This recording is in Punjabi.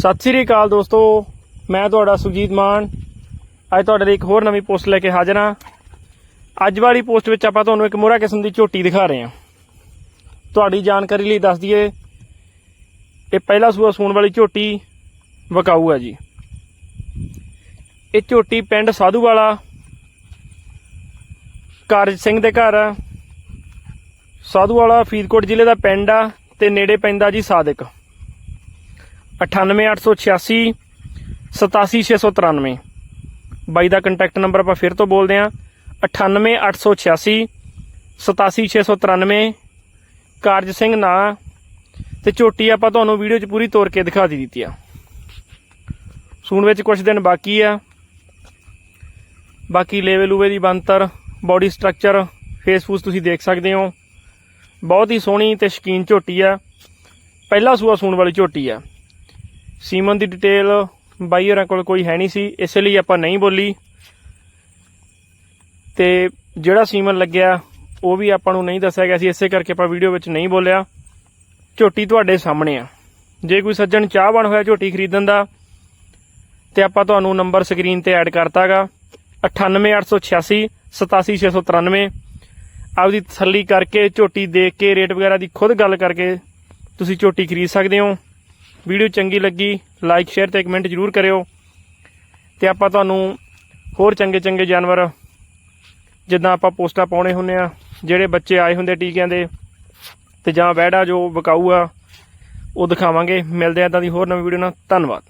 ਸਤਿ ਸ੍ਰੀ ਅਕਾਲ ਦੋਸਤੋ, ਮੈਂ ਤੁਹਾਡਾ ਸੁਜੀਤ ਮਾਨ। ਅੱਜ ਤੁਹਾਡੇ ਲਈ ਇੱਕ ਹੋਰ ਨਵੀਂ ਪੋਸਟ ਲੈ ਕੇ ਹਾਜ਼ਰ ਹਾਂ। ਅੱਜ ਵਾਲੀ ਪੋਸਟ ਵਿੱਚ ਆਪਾਂ ਤੁਹਾਨੂੰ ਇੱਕ ਮੋਹਰਾ ਕਿਸਮ ਦੀ ਝੋਟੀ ਦਿਖਾ ਰਹੇ ਹਾਂ। ਤੁਹਾਡੀ ਜਾਣਕਾਰੀ ਲਈ ਦੱਸ ਦਈਏ, ਇਹ ਪਹਿਲਾ ਸੂਆ ਸੂਣ ਵਾਲੀ ਝੋਟੀ ਵਕਾਊ ਹੈ ਜੀ। ਇਹ ਝੋਟੀ ਪਿੰਡ ਸਾਧੂ ਵਾਲਾ ਕਾਰਜ ਸਿੰਘ ਦੇ ਘਰ ਆ। ਸਾਧੂਵਾਲਾ ਫਰੀਦਕੋਟ ਜ਼ਿਲ੍ਹੇ ਦਾ ਪਿੰਡ ਆ ਤੇ ਨੇੜੇ ਪੈਂਦਾ ਜੀ ਸਾਦਿਕ। 98886 87693 ਬਾਈ ਦਾ ਕੰਟੈਕਟ ਨੰਬਰ ਆਪਾਂ ਫਿਰ ਤੋਂ ਬੋਲਦੇ ਹਾਂ। 98886 87693 ਕਾਰਜ ਸਿੰਘ ਨਾਂ। ਤੇ ਝੋਟੀ ਆਪਾਂ ਤੁਹਾਨੂੰ ਵੀਡੀਓ 'ਚ ਪੂਰੀ ਤੋਰ ਕੇ ਦਿਖਾ ਦੀ ਦਿੱਤੀ ਆ। ਸੂਣ ਵਿੱਚ ਕੁਝ ਦਿਨ ਬਾਕੀ ਆ। ਬਾਕੀ ਲੇਵੇ ਲੂਵੇ ਦੀ ਬੰਤਰ ਬਾਡੀ ਸਟਰਕਚਰ ਫੇਸ ਫੂਸ ਤੁਸੀਂ ਦੇਖ ਸਕਦੇ ਹੋ। ਬਹੁਤ ਹੀ ਸੋਹਣੀ ਤੇ ਸ਼ਕੀਨ ਝੋਟੀ ਆ। ਪਹਿਲਾ ਸੂਆ ਸੂਣ ਵਾਲੀ ਝੋਟੀ ਆ। ਸੀਮਨ ਦੀ ਡਿਟੇਲ ਬਾਈ ਹੋਰਾਂ ਕੋਲ ਕੋਈ ਹੈ ਨਹੀਂ ਸੀ, ਇਸ ਲਈ ਆਪਾਂ ਨਹੀਂ ਬੋਲੀ। ਤੇ ਜਿਹੜਾ ਸੀਮਨ ਲੱਗਿਆ, ਉਹ ਵੀ ਆਪਾਂ ਨੂੰ ਨਹੀਂ ਦੱਸਿਆ ਗਿਆ ਸੀ, ਇਸੇ ਕਰਕੇ ਆਪਾਂ ਵੀਡੀਓ ਵਿੱਚ ਨਹੀਂ ਬੋਲਿਆ। ਝੋਟੀ ਤੁਹਾਡੇ ਸਾਹਮਣੇ ਆ। ਜੇ ਕੋਈ ਸੱਜਣ ਚਾਹਵਾਨ ਹੋਇਆ ਝੋਟੀ ਖਰੀਦਣ ਦਾ, ਤੇ ਆਪਾਂ ਤੁਹਾਨੂੰ ਨੰਬਰ ਸਕਰੀਨ ਤੇ ਐਡ ਕਰਤਾਗਾ। 98886 87693 ਆਪਦੀ ਤਸੱਲੀ ਕਰਕੇ ਝੋਟੀ ਦੇਖ ਕੇ ਰੇਟ ਵਗੈਰਾ ਦੀ ਖੁਦ ਗੱਲ ਕਰਕੇ ਤੁਸੀਂ ਝੋਟੀ ਖਰੀਦ ਸਕਦੇ ਹੋ। ਵੀਡੀਓ ਚੰਗੀ ਲੱਗੀ ਲਾਈਕ ਸ਼ੇਅਰ ਤੇ ਕਮੈਂਟ ਜਰੂਰ ਕਰਿਓ। ਤੇ ਆਪਾਂ ਤੁਹਾਨੂੰ ਹੋਰ ਚੰਗੇ ਚੰਗੇ ਜਾਨਵਰ, ਜਿੱਦਾਂ ਆਪਾਂ ਪੋਸਟਾਂ ਪਾਉਣੇ ਹੁੰਨੇ ਆ, ਜਿਹੜੇ ਬੱਚੇ ਆਏ ਹੁੰਦੇ ਟੀਕਿਆਂ ਦੇ, ਤੇ ਜਾਂ ਵੈੜਾ ਜੋ ਵਿਕਾਊ ਆ, ਉਹ ਦਿਖਾਵਾਂਗੇ। ਮਿਲਦੇ ਆ ਤਾਂ ਦੀ ਹੋਰ ਨਵੀਂ ਵੀਡੀਓ ਨਾਲ। ਧੰਨਵਾਦ।